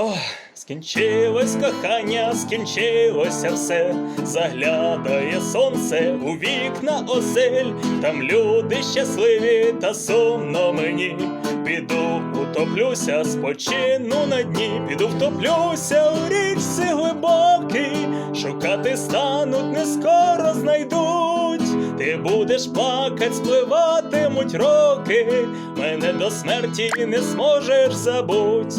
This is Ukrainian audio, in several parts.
Ох, скінчилось кохання, скінчилося все, заглядає сонце у вікна осель, там люди щасливі та сумно мені. Піду утоплюся, спочину на дні, піду втоплюся у річці глибокій, шукати стануть, не скоро знайдуть. Ти будеш плакать, спливатимуть роки, мене до смерті не зможеш забуть.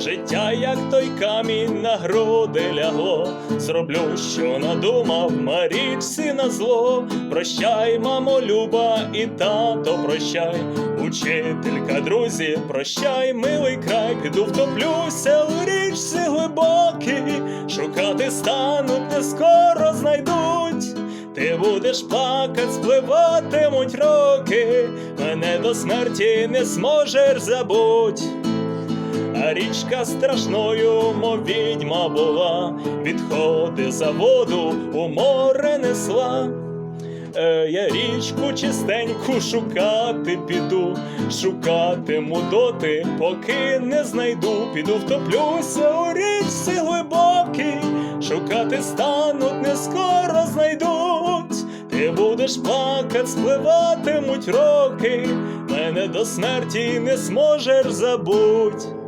Життя, як той камінь на груди лягло, зроблю, що надумав, марічці на зло. Прощай, мамо, люба, і тато, прощай, учителька, друзі, прощай, милий край, піду втоплюся у річці глибокій, шукати стануть, не скоро знайдуть. Ти будеш плакать, спливатимуть роки, мене до смерті не зможеш забуть. Річка страшною, мов відьма була, відходи за воду у море несла. Е, я річку чистеньку шукати піду, шукатиму доти, поки не знайду, піду втоплюся у річці глибокій, шукати стануть, не скоро знайдуть. Ти будеш плакать, спливатимуть роки, мене до смерті не зможеш забуть.